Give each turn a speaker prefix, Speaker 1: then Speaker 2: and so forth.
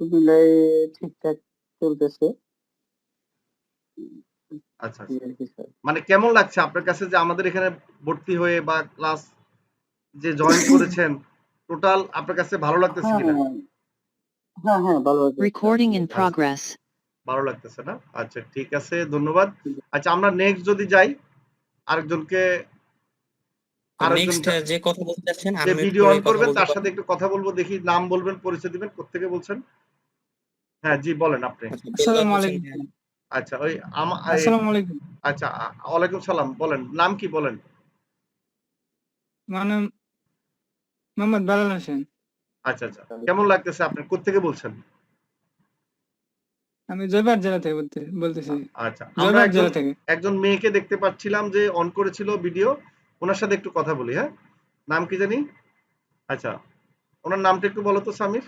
Speaker 1: কুমিল্লায় ঠিকঠাক চলতেছে।
Speaker 2: আচ্ছা আচ্ছা। মানে কেমন লাগছে আপনার কাছে যে আমাদের এখানে ভর্তি হয়ে বা ক্লাস যে জয়েন করেছেন টোটাল আপনার কাছে ভালো লাগতেছে
Speaker 1: হ্যাঁ
Speaker 2: কিনা?
Speaker 1: হ্যাঁ। হ্যাঁ হ্যাঁ ভালো
Speaker 3: Recording in
Speaker 2: আচ্ছা।
Speaker 3: progress.
Speaker 2: ভালো লাগতেছে না? আচ্ছা ঠিক আছে ধন্যবাদ। আচ্ছা আমরা নেক্সট যদি যাই আরেকজনকে
Speaker 4: নেক্সট যে কথা বলতে চাচ্ছেন
Speaker 2: যে ভিডিও অন করবেন তার সাথে একটু কথা বলব দেখি নাম বলবেন পরিচয় দিবেন কোথেকে বলছেন? হ্যাঁ জি বলেন আপনি।
Speaker 4: আচ্ছা,
Speaker 5: আসসালামু আলাইকুম।
Speaker 2: আচ্ছা ওই
Speaker 5: আসসালামু আলাইকুম।
Speaker 2: আচ্ছা ওয়ালাইকুম সালাম বলেন নাম কি বলেন?
Speaker 5: মানে মোহাম্মদ বেলাল হোসেন।
Speaker 2: আচ্ছা আচ্ছা কেমন লাগতেছে আপনি কোথেকে বলছেন?
Speaker 5: আমি জয়পুর জেলা থেকে বলতে বলতেছি।
Speaker 2: আচ্ছা আমরা
Speaker 5: জেলা থেকে।
Speaker 2: একজন মেয়েকে দেখতে পাচ্ছিলাম যে অন করেছিল ভিডিও ওনার সাথে একটু কথা বলি হ্যাঁ? নাম কি জানি? আচ্ছা ওনার নামটা একটু বলো তো সামির।